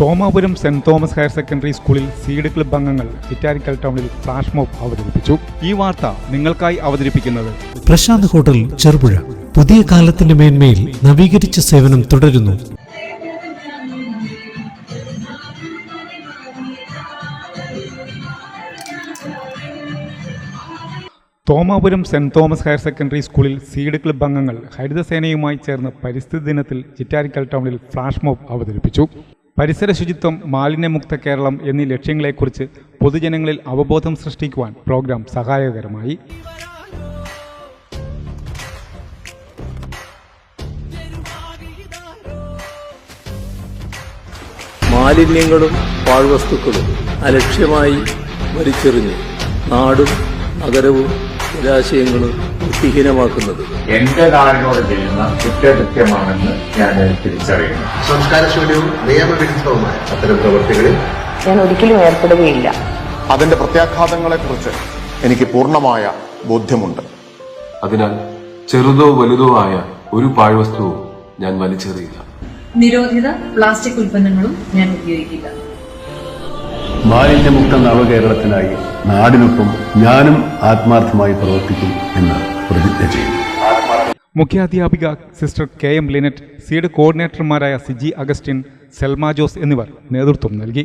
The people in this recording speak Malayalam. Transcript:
Thomapuram saint Thomas higher secondary സ്കൂളിൽ സീഡ് ക്ലബ് അംഗങ്ങൾ ചിറ്റാരിക്കൽ ടൗണിൽ ഫ്ലാഷ് മോബ് അവതരിപ്പിച്ചു. ഈ വാർത്ത നിങ്ങൾക്കായി അവതരിപ്പിക്കുന്നത് പ്രശാന്ത് ഹോട്ടൽ ചെറുപുഴ. പുതിയ കാലത്തിന്റെ മേന്മയിൽ നവീകരിച്ച സേവനം തുടരുന്നു. Thomapuram saint Thomas higher secondary സ്കൂളിൽ സീഡ് ക്ലബ് അംഗങ്ങൾ ഹരിതസേനയുമായി ചേർന്ന് പരിസ്ഥിതി ദിനത്തിൽ ചിറ്റാരിക്കൽ ടൗണിൽ ഫ്ലാഷ് മോബ് അവതരിപ്പിച്ചു. പരിസര ശുചിത്വം മാലിന്യമുക്ത കേരളം എന്നീ ലക്ഷ്യങ്ങളെക്കുറിച്ച് പൊതുജനങ്ങളിൽ അവബോധം സൃഷ്ടിക്കുവാൻ പ്രോഗ്രാം സഹായകരമായി. മാലിന്യങ്ങളും പാഴ്വസ്തുക്കളും അലക്ഷ്യമായി വലിച്ചെറിഞ്ഞ് നാടും നഗരവും ജലാശയങ്ങളും വൃത്തിഹീനമാക്കുന്നത് എന്റെ നാടിനോട് ചെയ്യുന്ന കുറ്റകൃത്യമാണെന്ന് ഞാൻ തിരിച്ചറിയുന്നു. സംസ്കാരശൂന്യവും നിയമവിരുദ്ധവുമായ അത്തരം പ്രവൃത്തികളിൽ ഞാൻ ഒരിക്കലും ഏർപ്പെടുകയില്ല. അതിന്റെ പ്രത്യാഘാതങ്ങളെക്കുറിച്ച് എനിക്ക് പൂർണമായ ബോധ്യമുണ്ട്. അതിനാൽ ചെറുതോ വലുതോ ആയ ഒരു പാഴ്വസ്തുവും ഞാൻ വലിച്ചെറിയില്ല. നിരോധിത പ്ലാസ്റ്റിക് ഉൽപ്പന്നങ്ങളും ഞാൻ ഉപയോഗിക്കില്ല. മാലിന്യമുക്ത നവകേരളത്തിനായി നാടിനൊപ്പം ഞാനും ആത്മാർത്ഥമായി പ്രവർത്തിക്കും എന്ന് പ്രതിജ്ഞ ചെയ്യുന്നു മുഖ്യാധ്യാപിക sister K M Linet seed കോർഡിനേറ്റർമാരായ Siji Augustine Selma Jose എന്നിവർ നേതൃത്വം നൽകി.